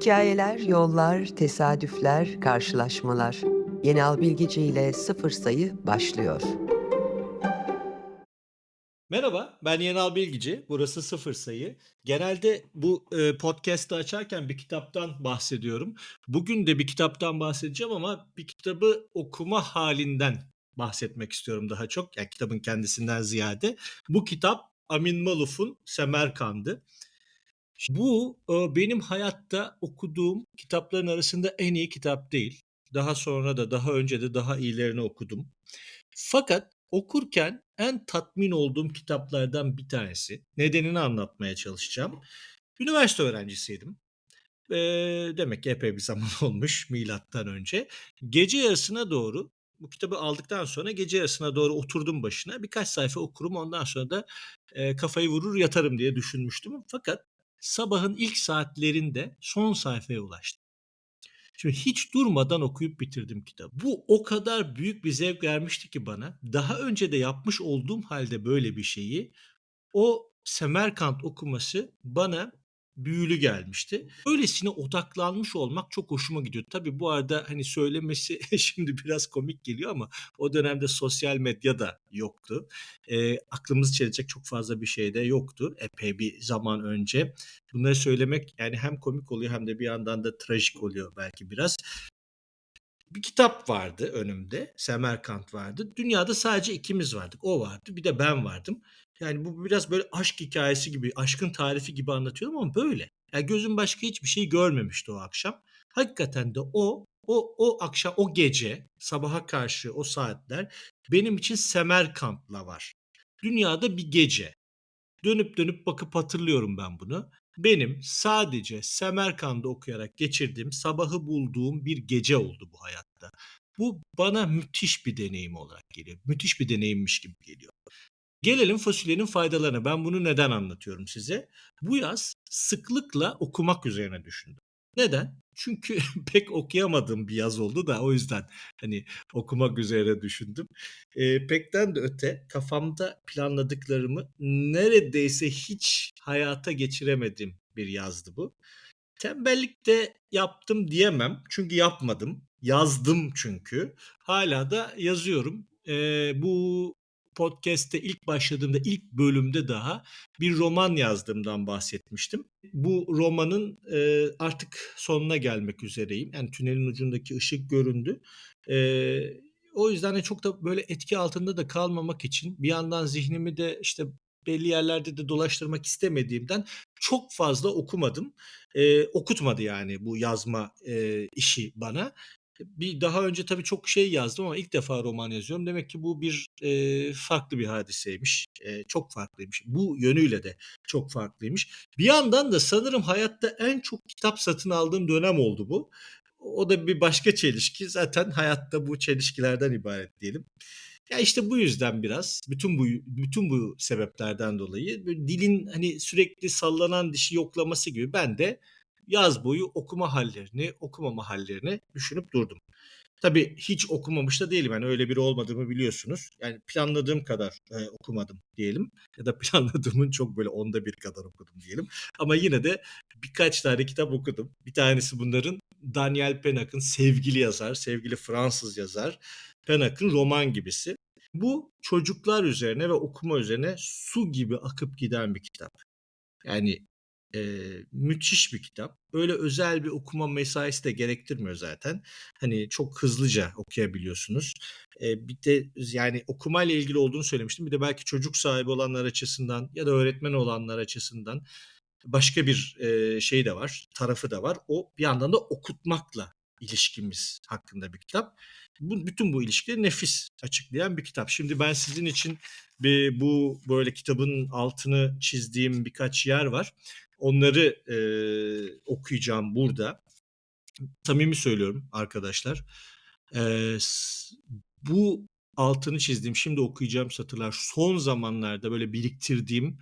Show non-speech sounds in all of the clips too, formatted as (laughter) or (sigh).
Hikayeler, yollar, tesadüfler, karşılaşmalar. Yenal Bilgici ile Sıfır Sayı başlıyor. Merhaba, ben Yenal Bilgici. Burası Sıfır Sayı. Genelde bu e, podcast'ı açarken bir kitaptan bahsediyorum. Bugün de bir kitaptan bahsedeceğim ama bir kitabı okuma halinden bahsetmek istiyorum daha çok. Yani kitabın kendisinden ziyade. Bu kitap Amin Maluf'un Semerkand'ı. Bu e, benim hayatta okuduğum kitapların arasında en iyi kitap değil. Daha sonra da daha önce de daha iyilerini okudum. Fakat okurken en tatmin olduğum kitaplardan bir tanesi. Nedenini anlatmaya çalışacağım. Üniversite öğrencisiydim. Eee, demek ki epey bir zaman (laughs) olmuş milattan önce. Gece yarısına doğru bu kitabı aldıktan sonra gece yarısına doğru oturdum başına. Birkaç sayfa okurum ondan sonra da eee, kafayı vurur yatarım diye düşünmüştüm. Fakat sabahın ilk saatlerinde son sayfaya ulaştım. Şimdi hiç durmadan okuyup bitirdim kitabı. Bu o kadar büyük bir zevk vermişti ki bana. Daha önce de yapmış olduğum halde böyle bir şeyi o Semerkant okuması bana büyülü gelmişti. Öylesine odaklanmış olmak çok hoşuma gidiyor. Tabii bu arada hani söylemesi (laughs) şimdi biraz komik geliyor ama o dönemde sosyal medya da yoktu. Eee, aklımızı çelecek çok fazla bir şey de yoktu epey bir zaman önce. Bunları söylemek yani hem komik oluyor hem de bir yandan da trajik oluyor belki biraz. Bir kitap vardı önümde. Semerkant vardı. Dünyada sadece ikimiz vardık. O vardı. Bir de ben vardım. Yani bu biraz böyle aşk hikayesi gibi, aşkın tarifi gibi anlatıyorum ama böyle. Yani gözüm başka hiçbir şey görmemişti o akşam. Hakikaten de o o o akşam o gece sabaha karşı o saatler benim için Semerkant'la var. Dünyada bir gece. Dönüp dönüp bakıp hatırlıyorum ben bunu. Benim sadece Semerkand'ı okuyarak geçirdiğim, sabahı bulduğum bir gece oldu bu hayatta. Bu bana müthiş bir deneyim olarak geliyor. Müthiş bir deneyimmiş gibi geliyor. Gelelim fasulyenin faydalarına. Ben bunu neden anlatıyorum size? Bu yaz sıklıkla okumak üzerine düşündüm. Neden? Çünkü (laughs) pek okuyamadığım bir yaz oldu da o yüzden hani okumak üzere düşündüm. Eee, pekten de öte kafamda planladıklarımı neredeyse hiç hayata geçiremediğim bir yazdı bu. Tembellik de yaptım diyemem çünkü yapmadım. Yazdım çünkü. Hala da yazıyorum. Eee, bu podcast'te ilk başladığımda, ilk bölümde daha bir roman yazdığımdan bahsetmiştim. Bu romanın, eee, artık sonuna gelmek üzereyim. Yani tünelin ucundaki ışık göründü. Eee, o yüzden de çok da böyle etki altında da kalmamak için bir yandan zihnimi de işte belli yerlerde de dolaştırmak istemediğimden çok fazla okumadım. Eee, okutmadı yani bu yazma, eee, işi bana. Bir daha önce tabii çok şey yazdım ama ilk defa roman yazıyorum. Demek ki bu bir, eee, farklı bir hadiseymiş. Eee, çok farklıymış. Bu yönüyle de çok farklıymış. Bir yandan da sanırım hayatta en çok kitap satın aldığım dönem oldu bu. O da bir başka çelişki. Zaten hayatta bu çelişkilerden ibaret diyelim. Ya, işte bu yüzden biraz bütün bu bütün bu sebeplerden dolayı dilin, hani, sürekli sallanan dişi yoklaması gibi ben de yaz boyu okuma hallerini, okumama hallerini düşünüp durdum. Tabii hiç okumamış da değilim. Yani öyle biri olmadığımı biliyorsunuz. Yani planladığım kadar, eee, okumadım diyelim ya da (laughs) planladığımın çok böyle onda bir kadar okudum diyelim. Ama yine de birkaç tane kitap okudum. Bir tanesi bunların Daniel Penak'ın sevgili yazar, sevgili Fransız yazar Penak'ın Roman Gibisi. Bu çocuklar üzerine ve okuma üzerine su gibi akıp giden bir kitap. Yani, eee, müthiş bir kitap. Öyle özel bir okuma mesaisi de gerektirmiyor zaten. Hani, çok hızlıca okuyabiliyorsunuz. Eee, bir de yani okumayla ilgili olduğunu söylemiştim. Bir de belki çocuk sahibi olanlar açısından ya da öğretmen olanlar açısından başka bir, eee, şeyi de var, tarafı da var. O bir yandan da okutmakla ilişkimiz hakkında bir kitap. Bu bütün bu ilişkileri nefis açıklayan bir kitap. Şimdi ben sizin için bir bu böyle kitabın altını çizdiğim birkaç yer var. Onları, eee, okuyacağım burada. Samimi söylüyorum arkadaşlar. S bu altını çizdiğim, şimdi okuyacağım satırlar son zamanlarda böyle biriktirdiğim,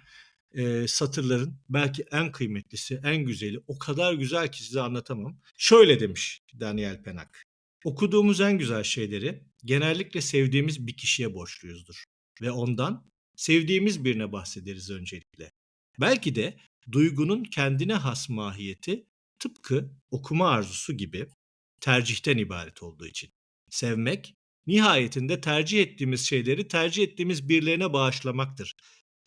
eee, satırların belki en kıymetlisi, en güzeli. O kadar güzel ki size anlatamam. Şöyle demiş Daniel Penak: "Okuduğumuz en güzel şeyleri genellikle sevdiğimiz bir kişiye borçluyuzdur ve ondan, sevdiğimiz birine bahsederiz öncelikle. Belki de duygunun kendine has mahiyeti tıpkı okuma arzusu gibi tercihten ibaret olduğu için. Sevmek, nihayetinde tercih ettiğimiz şeyleri tercih ettiğimiz birilerine bağışlamaktır.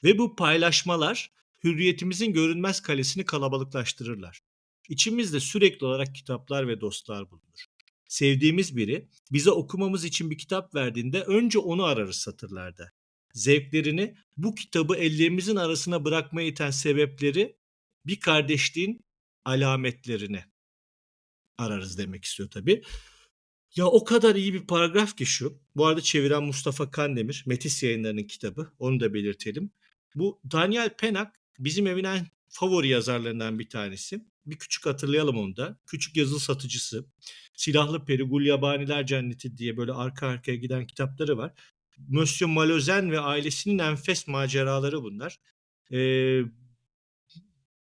Ve bu paylaşmalar hürriyetimizin görünmez kalesini kalabalıklaştırırlar. İçimizde sürekli olarak kitaplar ve dostlar bulunur. Sevdiğimiz biri bize okumamız için bir kitap verdiğinde önce onu ararız satırlarda. Zevklerini bu kitabı ellerimizin arasına bırakmaya iten sebepleri bir kardeşliğin alametlerini ararız demek istiyor tabii. Ya o kadar iyi bir paragraf ki şu. Bu arada çeviren Mustafa Kandemir. Metis yayınlarının kitabı. Onu da belirtelim. Bu Daniel Pennak bizim evin en favori yazarlarından bir tanesi. Bir küçük hatırlayalım onu da. Küçük yazılı satıcısı. Silahlı Peri, Gulyabaniler Cenneti diye böyle arka arkaya giden kitapları var. Monsieur Malözen ve ailesinin enfes maceraları bunlar. Ee,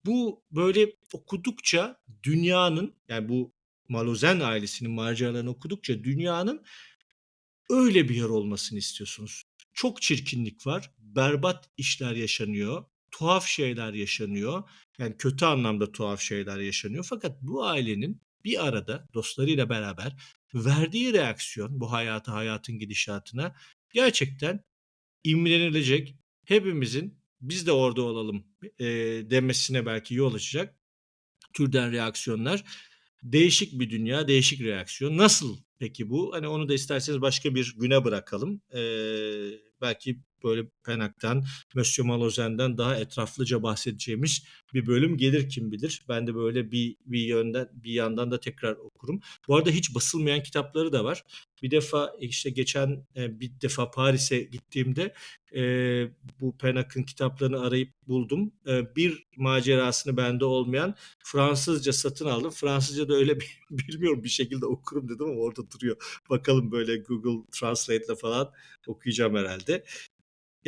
bu böyle okudukça dünyanın yani bu Malözen ailesinin maceralarını okudukça dünyanın öyle bir yer olmasını istiyorsunuz. Çok çirkinlik var, berbat işler yaşanıyor, tuhaf şeyler yaşanıyor. Yani kötü anlamda tuhaf şeyler yaşanıyor. Fakat bu ailenin bir arada dostlarıyla beraber verdiği reaksiyon bu hayata, hayatın gidişatına gerçekten imrenilecek. Hepimizin biz de orada olalım e, demesine belki yol açacak türden reaksiyonlar. Değişik bir dünya, değişik reaksiyon. Nasıl peki bu? Hani onu da isterseniz başka bir güne bırakalım. Ee, belki böyle Penak'tan, Monsieur Malozan'dan daha etraflıca bahsedeceğimiz bir bölüm gelir kim bilir. Ben de böyle bir bir yönden bir yandan da tekrar okurum. Bu arada hiç basılmayan kitapları da var. Bir defa işte geçen e, bir defa Paris'e gittiğimde e, bu Penak'ın kitaplarını arayıp buldum. E, bir macerasını bende olmayan Fransızca satın aldım. Fransızca da öyle (laughs) bir, bilmiyorum bir şekilde okurum dedim ama orada duruyor. Bakalım böyle Google Translate'le falan okuyacağım herhalde.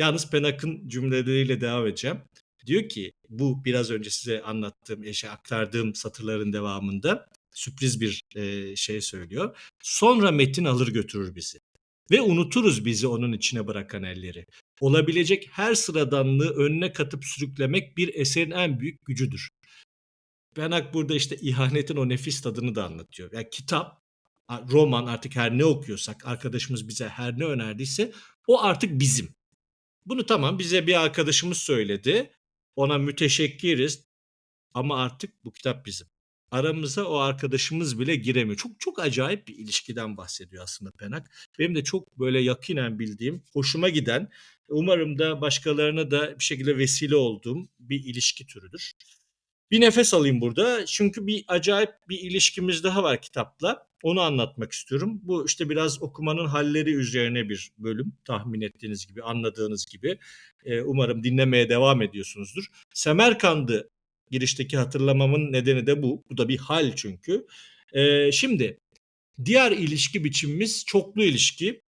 Yalnız Penak'ın cümleleriyle devam edeceğim. Diyor ki bu biraz önce size anlattığım, eşe aktardığım satırların devamında sürpriz bir e, şey söylüyor. Sonra metin alır götürür bizi. Ve unuturuz bizi onun içine bırakan elleri. Olabilecek her sıradanlığı önüne katıp sürüklemek bir eserin en büyük gücüdür. Penak burada işte ihanetin o nefis tadını da anlatıyor. Yani kitap, roman artık her ne okuyorsak, arkadaşımız bize her ne önerdiyse o artık bizim. Bunu tamam bize bir arkadaşımız söyledi. Ona müteşekkiriz ama artık bu kitap bizim. Aramıza o arkadaşımız bile giremiyor. Çok çok acayip bir ilişkiden bahsediyor aslında Penak. Benim de çok böyle yakinen bildiğim, hoşuma giden, umarım da başkalarına da bir şekilde vesile olduğum bir ilişki türüdür. Bir nefes alayım burada. Çünkü bir acayip bir ilişkimiz daha var kitapla. Onu anlatmak istiyorum. Bu işte biraz okumanın halleri üzerine bir bölüm. Tahmin ettiğiniz gibi, anladığınız gibi. Ee, umarım dinlemeye devam ediyorsunuzdur. Semerkand'ı girişteki hatırlamamın nedeni de bu. Bu da bir hal çünkü. Ee, şimdi diğer ilişki biçimimiz çoklu ilişki.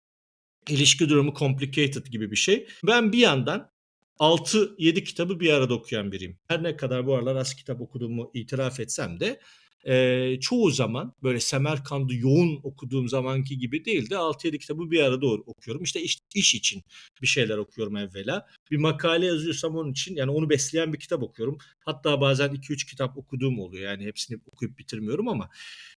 İlişki durumu complicated gibi bir şey. Ben bir yandan 6-7 kitabı bir arada okuyan biriyim. Her ne kadar bu aralar az kitap okuduğumu itiraf etsem de e, çoğu zaman böyle Semerkand'ı yoğun okuduğum zamanki gibi değil de 6-7 kitabı bir arada okuyorum. İşte iş, iş için bir şeyler okuyorum evvela. Bir makale yazıyorsam onun için yani onu besleyen bir kitap okuyorum. Hatta bazen 2-3 kitap okuduğum oluyor. Yani hepsini okuyup bitirmiyorum ama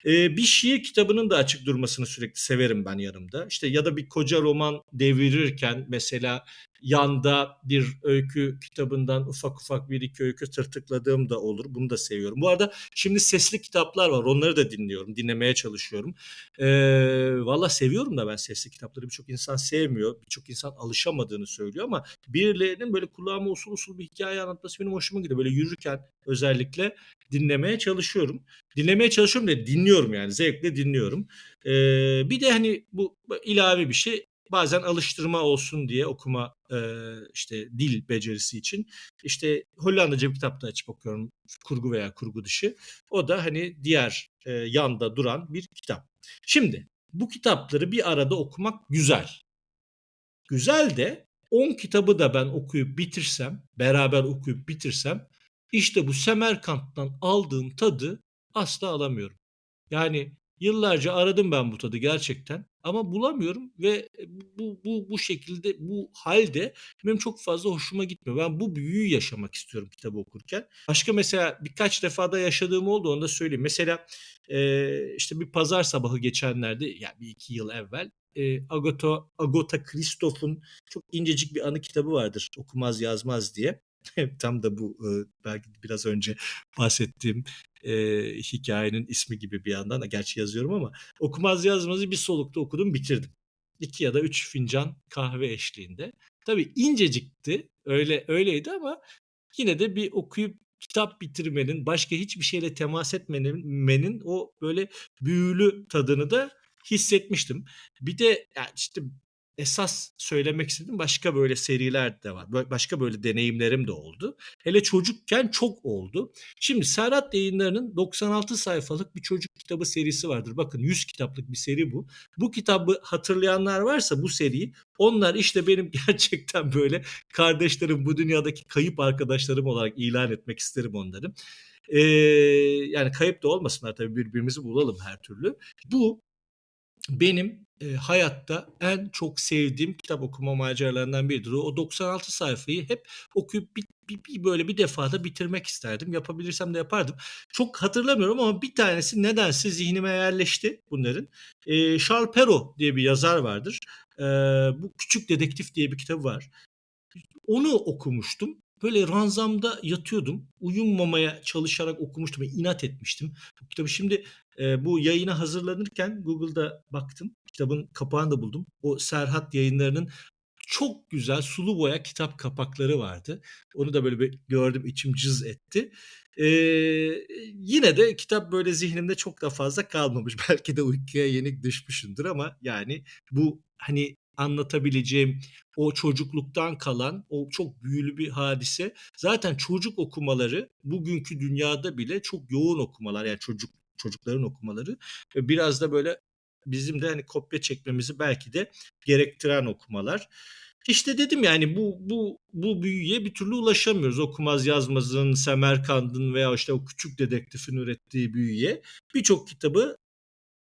e, bir şiir kitabının da açık durmasını sürekli severim ben yanımda. İşte ya da bir koca roman devirirken mesela yanda bir öykü kitabından ufak ufak bir iki öykü tırtıkladığım da olur. Bunu da seviyorum. Bu arada şimdi sesli kitaplar var. Onları da dinliyorum. Dinlemeye çalışıyorum. Ee, Valla seviyorum da ben sesli kitapları. Birçok insan sevmiyor. Birçok insan alışamadığını söylüyor ama birilerinin böyle kulağıma usul usul bir hikaye anlatması benim hoşuma gidiyor. Böyle yürürken özellikle dinlemeye çalışıyorum. Dinlemeye çalışıyorum da dinliyorum yani. Zevkle dinliyorum. Ee, bir de hani bu ilave bir şey bazen alıştırma olsun diye okuma e, işte dil becerisi için işte Hollandaca bir kitap da açıp okuyorum kurgu veya kurgu dışı. O da hani diğer e, yanda duran bir kitap. Şimdi bu kitapları bir arada okumak güzel. Güzel de 10 kitabı da ben okuyup bitirsem, beraber okuyup bitirsem işte bu Semerkant'tan aldığım tadı asla alamıyorum. Yani Yıllarca aradım ben bu tadı gerçekten ama bulamıyorum ve bu bu bu şekilde, bu halde benim çok fazla hoşuma gitmiyor. Ben bu büyüyü yaşamak istiyorum kitabı okurken. Başka mesela birkaç defa da yaşadığım oldu, onu da söyleyeyim. Mesela, eee, işte bir pazar sabahı geçenlerde, yani bir iki yıl evvel, eee, Agatha Agatha Christoph'un çok incecik bir anı kitabı vardır, Okumaz Yazmaz diye. (laughs) Tam da bu, belki biraz önce bahsettiğim, eee, hikâyenin ismi gibi bir yandan. Gerçi yazıyorum ama Okumaz Yazmaz'ı bir solukta okudum, bitirdim. 2 ya da 3 fincan kahve eşliğinde. Tabii incecikti, öyle öyleydi ama yine de bir okuyup kitap bitirmenin, başka hiçbir şeyle temas etmenin menin o böyle büyülü tadını da hissetmiştim. Bir de, ya, işte, esas söylemek istediğim başka böyle seriler de var. Başka böyle deneyimlerim de oldu. Hele çocukken çok oldu. Şimdi Serhat Yayınları'nın 96 sayfalık bir çocuk kitabı serisi vardır. Bakın 100 kitaplık bir seri bu. Bu kitabı hatırlayanlar varsa bu seriyi, onlar işte benim (laughs) gerçekten böyle kardeşlerim, bu dünyadaki kayıp arkadaşlarım olarak ilan etmek isterim onları. Eee, yani kayıp da olmasınlar tabii, birbirimizi bulalım her türlü. Bu benim, eee, hayatta en çok sevdiğim kitap okuma maceralarından biridir. O 96 sayfayı hep okuyup bir bir bir böyle bir defada bitirmek isterdim. Yapabilirsem de yapardım. Çok hatırlamıyorum ama bir tanesi nedense zihnime yerleşti bunların. Eee, Charles Perrault diye bir yazar vardır. Eee, bu Küçük Dedektif diye bir kitabı var. Onu okumuştum. Böyle ranzamda yatıyordum. Uyumamaya çalışarak okumuştum inat etmiştim bu kitabı. Şimdi, eee, bu yayına hazırlanırken Google'da baktım. Kitabın kapağını da buldum. O Serhat Yayınları'nın çok güzel sulu boya kitap kapakları vardı. Onu da böyle bir gördüm, içim cız etti. Eee, yine de kitap böyle zihnimde çok da fazla kalmamış. (laughs) Belki de uykuya yenik düşmüşümdür ama yani bu, hani, anlatabileceğim o çocukluktan kalan o çok büyülü bir hadise. Zaten çocuk okumaları bugünkü dünyada bile çok yoğun okumalar. Yani çocuk çocukların okumaları ve biraz da böyle bizim de, hani, kopya çekmemizi belki de gerektiren okumalar. İşte dedim ya, hani, bu bu bu büyüye bir türlü ulaşamıyoruz. Okumaz Yazmaz'ın, Semerkand'ın veya işte o Küçük Dedektif'in ürettiği büyüye. Birçok kitabı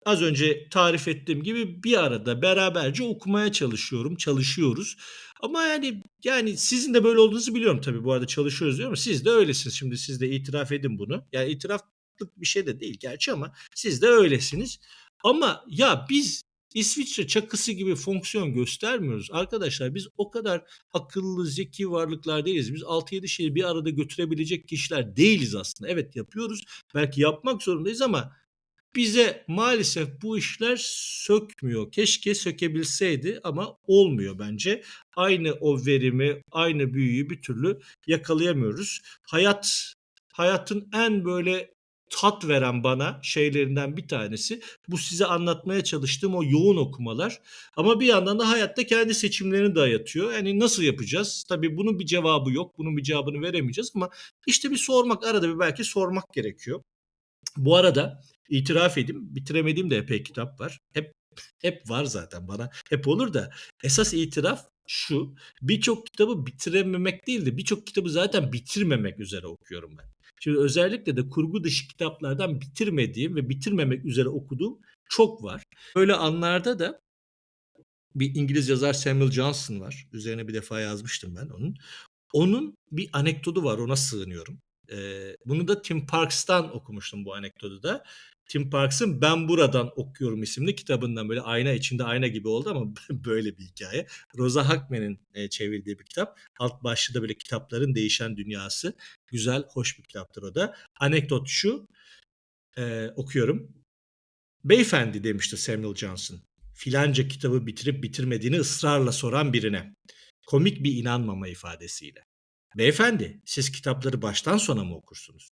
az önce tarif ettiğim gibi bir arada beraberce okumaya çalışıyorum, çalışıyoruz. Ama yani yani sizin de böyle olduğunuzu biliyorum tabii. Bu arada çalışıyoruz diyorum ama siz de öylesiniz. Şimdi siz de itiraf edin bunu. Yani itiraflık bir şey de değil gerçi ama siz de öylesiniz. Ama ya biz İsviçre çakısı gibi fonksiyon göstermiyoruz. Arkadaşlar biz o kadar akıllı, zeki varlıklar değiliz. Biz 6-7 şeyi bir arada götürebilecek kişiler değiliz aslında. Evet yapıyoruz. Belki yapmak zorundayız ama bize maalesef bu işler sökmüyor. Keşke sökebilseydi ama olmuyor bence. Aynı o verimi, aynı büyüyü bir türlü yakalayamıyoruz. Hayat hayatın en böyle tat veren bana şeylerinden bir tanesi bu size anlatmaya çalıştığım o yoğun okumalar. Ama bir yandan da hayatta kendi seçimlerini dayatıyor. Yani nasıl yapacağız? Tabii bunun bir cevabı yok. Bunun bir cevabını veremeyeceğiz ama işte bir sormak, arada bir belki sormak gerekiyor. Bu arada itiraf edeyim, bitiremediğim de epey kitap var. Hep hep var zaten bana hep olur da esas itiraf şu: Birçok kitabı bitirememek değil de birçok kitabı zaten bitirmemek üzere okuyorum ben. Şimdi özellikle de kurgu dışı kitaplardan bitirmediğim ve bitirmemek üzere okuduğum çok var. Böyle anlarda da bir İngiliz yazar Samuel Johnson var. Üzerine bir defa yazmıştım ben onun. Onun bir anekdotu var, ona sığınıyorum. Eee, bunu da Tim Parks'tan okumuştum bu anekdotu da. Tim Parks'ın Ben Buradan Okuyorum isimli kitabından böyle ayna içinde ayna gibi oldu ama (laughs) böyle bir hikâye. Rosa Hackman'in, eee, çevirdiği bir kitap. Alt başlığı da böyle kitapların değişen dünyası. Güzel, hoş bir kitaptır o da. Anekdot şu, eee, okuyorum. "Beyefendi" demişti Samuel Johnson, filanca kitabı bitirip bitirmediğini ısrarla soran birine. Komik bir inanmama ifadesiyle. "Beyefendi, siz kitapları baştan sona mı okursunuz?"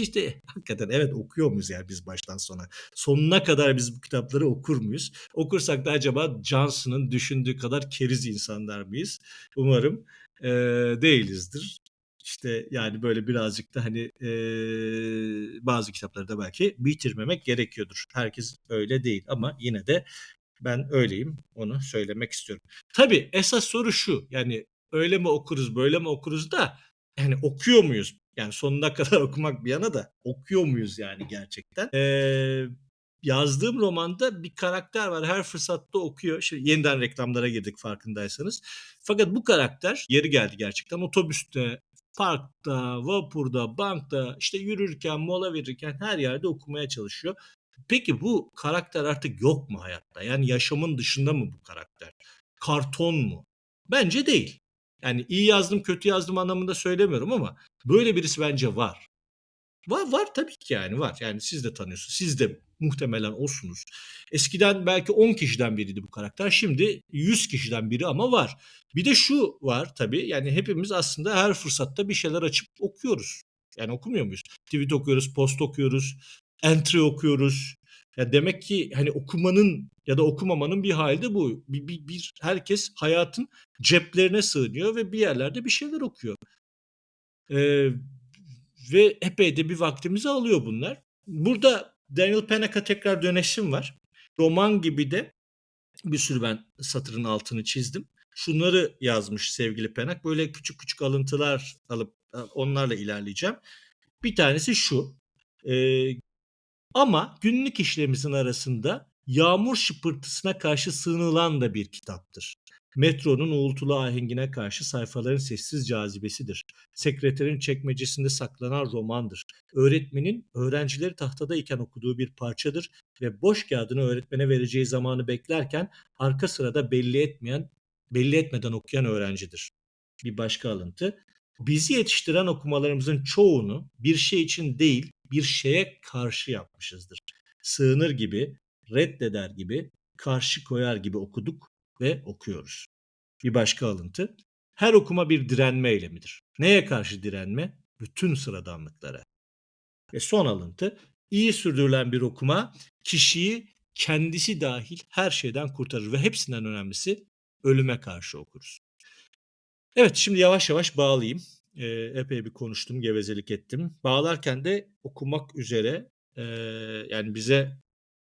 İşte hakikaten evet okuyor muyuz yani biz baştan sona? Sonuna kadar biz bu kitapları okur muyuz? Okursak da acaba Johnson'ın düşündüğü kadar keriz insanlar mıyız? Umarım, eee, değilizdir. İşte, yani, böyle birazcık da, hani, eee, bazı kitapları da belki bitirmemek gerekiyordur. Herkes öyle değil ama yine de ben öyleyim, onu söylemek istiyorum. Tabii esas soru şu, yani öyle mi okuruz, böyle mi okuruz da, yani okuyor muyuz? Yani sonuna (laughs) kadar okumak bir yana da okuyor muyuz yani gerçekten? Eee, yazdığım romanda bir karakter var. Her fırsatta okuyor. Şimdi yeniden reklamlara girdik farkındaysanız. Fakat bu karakter yeri geldi gerçekten otobüste, parkta, vapurda, bankta, işte yürürken, mola verirken her yerde okumaya çalışıyor. Peki bu karakter artık yok mu hayatta? Yani yaşamın dışında mı bu karakter? Karton mu? Bence değil. Yani iyi yazdım, kötü yazdım anlamında söylemiyorum ama böyle birisi bence var. Var var tabii ki yani var. Yani siz de tanıyorsunuz. Siz de muhtemelen olsunuz. Eskiden belki 10 kişiden biriydi bu karakter. Şimdi 100 kişiden biri ama var. Bir de şu var tabii. Yani hepimiz aslında her fırsatta bir şeyler açıp okuyoruz. Yani okumuyor muyuz? Tweet okuyoruz, post okuyoruz, entry okuyoruz. Ya demek ki hani okumanın ya da okumamanın bir hali de bu. Bir, bir, bir herkes hayatın ceplerine sığınıyor ve bir yerlerde bir şeyler okuyor. Ee, ve epey de bir vaktimizi alıyor bunlar. Burada Daniel Penneck'a tekrar döneşim var. Roman gibi de bir sürü ben satırın altını çizdim. Şunları yazmış sevgili Penneck. Böyle küçük küçük alıntılar alıp onlarla ilerleyeceğim. Bir tanesi şu. E, ama günlük işlerimizin arasında yağmur şıpırtısına karşı sığınılan da bir kitaptır. Metronun uğultulu ahengine karşı sayfaların sessiz cazibesidir. Sekreterin çekmecesinde saklanan romandır. Öğretmenin öğrencileri tahtada iken okuduğu bir parçadır ve boş kağıdını öğretmene vereceği zamanı beklerken arka sırada belli etmeyen, belli etmeden okuyan öğrencidir. Bir başka alıntı. Bizi yetiştiren okumalarımızın çoğunu bir şey için değil, bir şeye karşı yapmışızdır. Sığınır gibi, reddeder gibi, karşı koyar gibi okuduk ve okuyoruz. Bir başka alıntı. Her okuma bir direnme eylemidir. Neye karşı direnme? Bütün sıradanlıklara. Ve son alıntı. İyi sürdürülen bir okuma kişiyi kendisi dahil her şeyden kurtarır ve hepsinden önemlisi ölüme karşı okuruz. Evet şimdi yavaş yavaş bağlayayım. Ee, epey bir konuştum, gevezelik ettim. Bağlarken de okumak üzere e, yani bize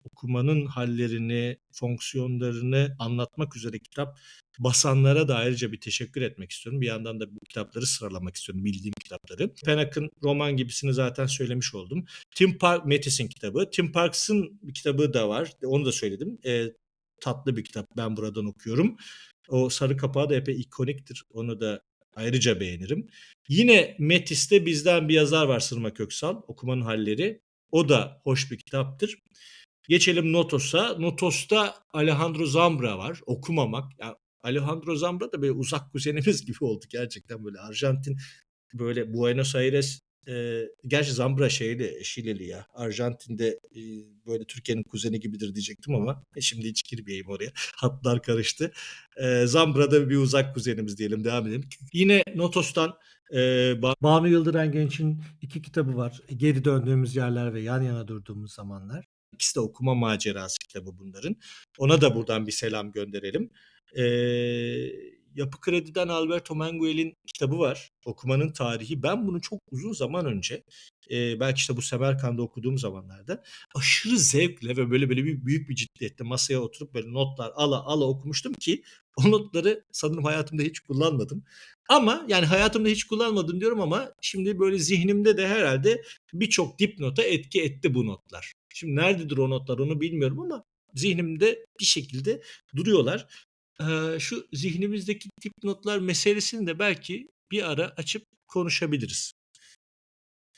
okumanın hallerini, fonksiyonlarını anlatmak üzere kitap basanlara da ayrıca bir teşekkür etmek istiyorum. Bir yandan da bu kitapları sıralamak istiyorum, bildiğim kitapları. Pennock'ın roman gibisini zaten söylemiş oldum. Tim Park, Mattis'in kitabı. Tim Parks'ın bir kitabı da var, onu da söyledim. E, tatlı bir kitap, ben buradan okuyorum. O sarı kapağı da epey ikoniktir, onu da ayrıca beğenirim. Yine Metis'te bizden bir yazar var Sırma Köksal, Okumanın Halleri. O da hoş bir kitaptır. Geçelim Notos'a. Notos'ta Alejandro Zambra var. Okumamak. Yani Alejandro Zambra da böyle uzak kuzenimiz (laughs) gibi oldu gerçekten böyle Arjantin böyle Buenos Aires e, gerçi Zambra şeyli Şileli ya. Arjantin'de e, böyle Türkiye'nin kuzeni gibidir diyecektim ama e, şimdi hiç girmeyeyim oraya. (laughs) Hatlar karıştı. E, Zambra'da bir uzak kuzenimiz diyelim devam edelim. Yine Notos'tan e, Banu Yıldıran Genç'in iki kitabı var. Geri döndüğümüz yerler ve yan yana durduğumuz zamanlar. İkisi de okuma macerası kitabı bunların. Ona da buradan bir selam gönderelim. Ee, Yapı Kredi'den Alberto Manguel'in kitabı var. Okumanın tarihi. Ben bunu çok uzun zaman önce e, belki işte bu Semerkand'da okuduğum zamanlarda aşırı zevkle ve böyle böyle bir büyük bir ciddiyetle masaya oturup böyle notlar ala ala okumuştum ki o notları sanırım hayatımda hiç kullanmadım. Ama yani hayatımda hiç kullanmadım diyorum ama şimdi böyle zihnimde de herhalde birçok dipnota etki etti bu notlar. Şimdi nerededir o notlar onu bilmiyorum ama zihnimde bir şekilde duruyorlar. Ee, şu zihnimizdeki dipnotlar meselesini de belki bir ara açıp konuşabiliriz.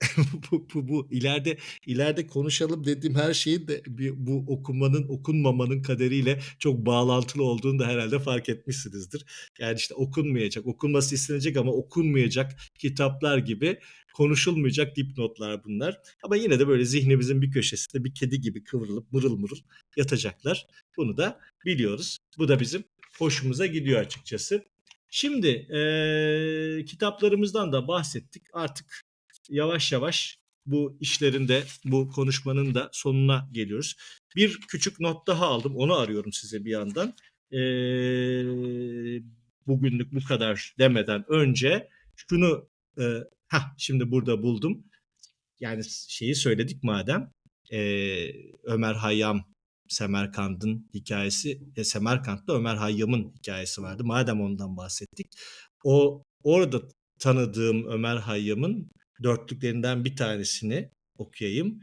(laughs) bu, bu, bu ileride ileride konuşalım dediğim her şeyin de bir, bu okumanın okunmamanın kaderiyle çok bağlantılı olduğunu da herhalde fark etmişsinizdir. Yani işte okunmayacak, okunması istenecek ama okunmayacak kitaplar gibi konuşulmayacak dipnotlar bunlar. Ama yine de böyle zihnimizin bir köşesinde bir kedi gibi kıvrılıp mırıl mırıl yatacaklar. Bunu da biliyoruz. Bu da bizim hoşumuza gidiyor açıkçası. Şimdi e, kitaplarımızdan da bahsettik. Artık yavaş yavaş bu işlerinde, bu konuşmanın da sonuna geliyoruz. Bir küçük not daha aldım. Onu arıyorum size bir yandan. E, bugünlük bu kadar demeden önce şunu e, ha şimdi burada buldum. Yani şeyi söyledik madem. E, Ömer Hayyam Semerkant'ın hikayesi, e, Semerkant'ta Ömer Hayyam'ın hikayesi vardı. Madem ondan bahsettik. O orada tanıdığım Ömer Hayyam'ın dörtlüklerinden bir tanesini okuyayım.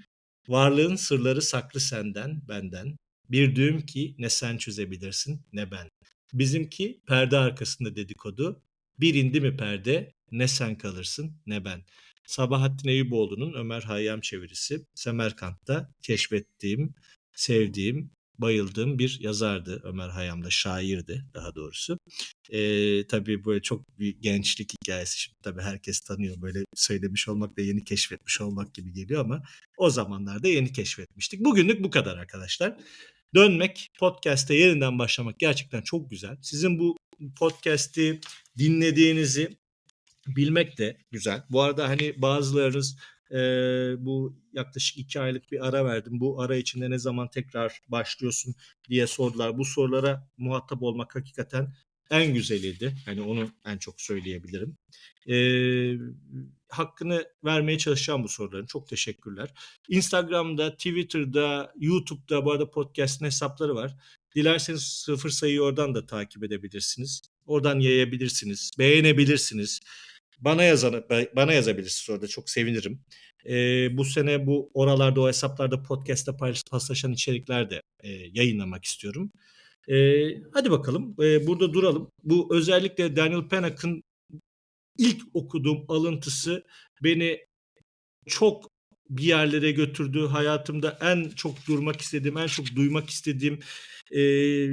Varlığın sırları saklı senden, benden. Bir düğüm ki ne sen çözebilirsin ne ben. Bizimki perde arkasında dedikodu. Bir indi mi perde ne sen kalırsın ne ben. Sabahattin Eyüboğlu'nun Ömer Hayyam çevirisi Semerkant'ta keşfettiğim, sevdiğim, bayıldığım bir yazardı. Ömer Hayyam da şairdi daha doğrusu. Ee, tabii böyle çok bir gençlik hikayesi. Şimdi tabii herkes tanıyor. Böyle söylemiş olmak da yeni keşfetmiş olmak gibi geliyor ama o zamanlarda yeni keşfetmiştik. Bugünlük bu kadar arkadaşlar. Dönmek, podcast'te yeniden başlamak gerçekten çok güzel. Sizin bu podcast'i dinlediğinizi bilmek de güzel. Bu arada hani bazılarınız e, bu yaklaşık iki aylık bir ara verdim. Bu ara içinde ne zaman tekrar başlıyorsun diye sordular. Bu sorulara muhatap olmak hakikaten en güzeliydi. Hani onu en çok söyleyebilirim. E, hakkını vermeye çalışacağım bu soruların. Çok teşekkürler. Instagram'da, Twitter'da, YouTube'da bu arada podcast'ın hesapları var. Dilerseniz sıfır sayıyı oradan da takip edebilirsiniz. Oradan yayabilirsiniz, beğenebilirsiniz. Bana yazan, bana yazabilirsiniz orada çok sevinirim. Ee, bu sene bu oralarda o hesaplarda podcast'ta paslaşan içerikler de e, yayınlamak istiyorum. Ee, hadi bakalım ee, burada duralım. Bu özellikle Daniel Pennock'ın ilk okuduğum alıntısı beni çok bir yerlere götürdü. Hayatımda en çok durmak istediğim, en çok duymak istediğim e,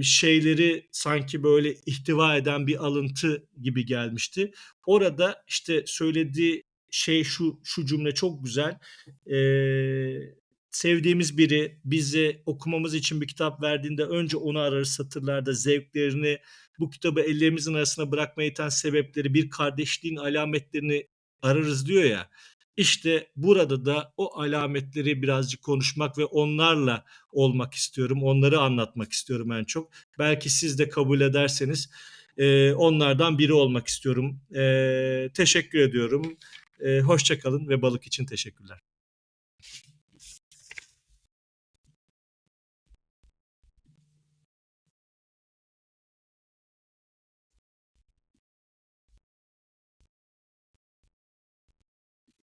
şeyleri sanki böyle ihtiva eden bir alıntı gibi gelmişti. Orada işte söylediği şey şu şu cümle çok güzel. E, sevdiğimiz biri bize okumamız için bir kitap verdiğinde önce onu ararız satırlarda zevklerini, bu kitabı ellerimizin arasına bırakmaya iten sebepleri, bir kardeşliğin alametlerini ararız diyor ya. İşte burada da o alametleri birazcık konuşmak ve onlarla olmak istiyorum. Onları anlatmak istiyorum en çok. Belki siz de kabul ederseniz e, onlardan biri olmak istiyorum. E, teşekkür ediyorum. E, hoşçakalın ve balık için teşekkürler.